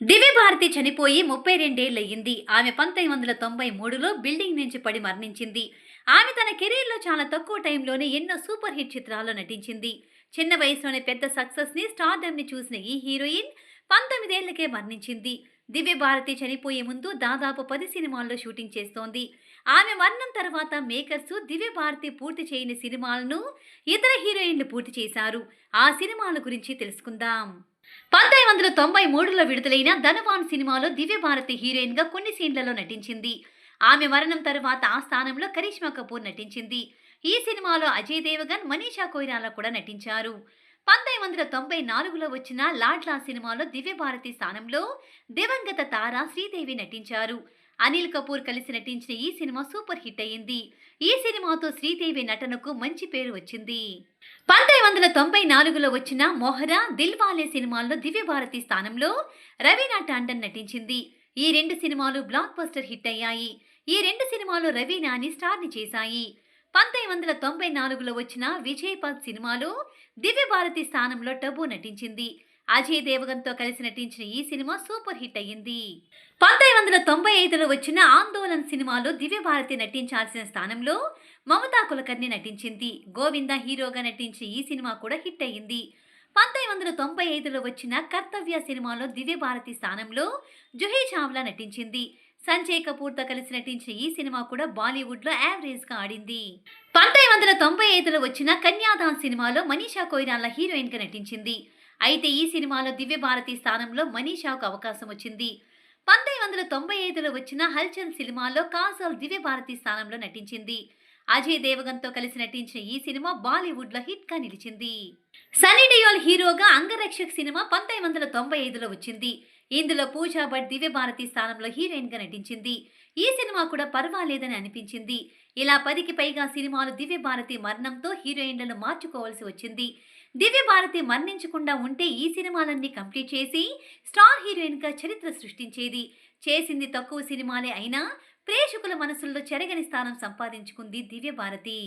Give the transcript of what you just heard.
దివ్యభారతి చనిపోయి ముప్పై రెండేళ్ళయ్యింది ఆమె పంతొమ్మిది వందల తొంభై మూడులో బిల్డింగ్ నుంచి పడి మరణించింది. ఆమె తన కెరీర్లో చాలా తక్కువ టైంలోనే ఎన్నో సూపర్ హిట్ చిత్రాల్లో నటించింది. చిన్న వయసులోనే పెద్ద సక్సెస్ని స్టార్డమ్ని చూసిన ఈ హీరోయిన్ పంతొమ్మిదేళ్ళకే మరణించింది. దివ్యభారతి చనిపోయే ముందు దాదాపు పది సినిమాల్లో షూటింగ్ చేస్తోంది. ఆమె మరణం తర్వాత మేకర్స్ దివ్యభారతి పూర్తి చేయని సినిమాలను ఇతర హీరోయిన్లు పూర్తి చేశారు. ఆ సినిమాల గురించి తెలుసుకుందాం. పంతొమ్మిది వందల తొంభై మూడులో విడుదలైన ధనవాన్ సినిమాలో దివ్యభారతి భారతి హీరోయిన్గా కొన్ని సీన్లలో నటించింది. ఆమె మరణం తర్వాత ఆ స్థానంలో కరిష్మా కపూర్ నటించింది. ఈ సినిమాలో అజయ్ దేవగన్ మనీషా కొయిరాలా కూడా నటించారు. పంతొమ్మిది వందల తొంభై నాలుగులో వచ్చిన లాడ్లా సినిమాలో దివ్యభారతి స్థానంలో దివంగత తార శ్రీదేవి నటించారు. అనిల్ కపూర్ కలిసి నటించిన ఈ సినిమా సూపర్ హిట్ అయింది ఈ సినిమాతో శ్రీదేవి నటనకు మంచి పేరు వచ్చింది. పంతొమ్మిది వందల తొంభై నాలుగులో వచ్చిన మొహరా దిల్వాలే సినిమాల్లో దివ్యభారతి స్థానంలో రవీనా టాండన్ నటించింది. ఈ రెండు సినిమాలు బ్లాక్ బస్టర్ హిట్ అయ్యాయి. ఈ రెండు సినిమాలు రవీనాని స్టార్ని చేశాయి. పంతొమ్మిది వందల తొంభై నాలుగులో వచ్చిన విజయ్ పద్ సినిమాలో దివ్యభారతి స్థానంలో టబు నటించింది. అజయ్ దేవగన్తో కలిసి నటించిన ఈ సినిమా సూపర్ హిట్ అయ్యింది. పంతొమ్మిది వందల తొంభై ఐదులో వచ్చిన ఆందోళన్ సినిమాలో దివ్యభారతి నటించాల్సిన స్థానంలో మమతా కులకర్ణి నటించింది. గోవింద హీరోగా నటించిన ఈ సినిమా కూడా హిట్ అయ్యింది. పంతొమ్మిది వందల తొంభై ఐదులో వచ్చిన కర్తవ్య సినిమాలో దివ్యభారతి స్థానంలో జుహీ చావ్లా నటించింది. సంజయ్ కపూర్తో కలిసి నటించిన ఈ సినిమా కూడా బాలీవుడ్లో యావరేజ్గా ఆడింది. పంతొమ్మిది వందల తొంభై ఐదులో వచ్చిన కన్యాదాన్ సినిమాలో మనీషా కొయిరాల హీరోయిన్గా నటించింది. అయితే ఈ సినిమాలో దివ్య భారతి స్థానంలో మనీషాకు అవకాశం వచ్చింది. పంతొమ్మిది వందల తొంభై ఐదులో వచ్చిన హల్చల్ సినిమాలో కాజల్ దివ్యభారతి స్థానంలో నటించింది. అజయ్ దేవగన్తో కలిసి నటించిన ఈ సినిమా బాలీవుడ్లో హిట్గా నిలిచింది. సన్నీ డియోల్ హీరోగా అంగరక్షక్ సినిమా పంతొమ్మిది వందల తొంభై ఐదులో వచ్చింది. ఇందులో పూజా భట్ దివ్యభారతి స్థానంలో హీరోయిన్గా నటించింది. ఈ సినిమా కూడా పర్వాలేదని అనిపించింది. ఇలా పదికి పైగా సినిమాలు దివ్యభారతి మరణంతో హీరోయిన్లను మార్చుకోవాల్సి వచ్చింది. దివ్యభారతి మరణించకుండా ఉంటే ఈ సినిమాలన్నీ కంప్లీట్ చేసి స్టార్ హీరోయిన్గా చరిత్ర సృష్టించేది. చేసింది తక్కువ సినిమాలే అయినా ప్రేక్షకుల మనసుల్లో చెరగని స్థానం సంపాదించుకుంది దివ్యభారతి.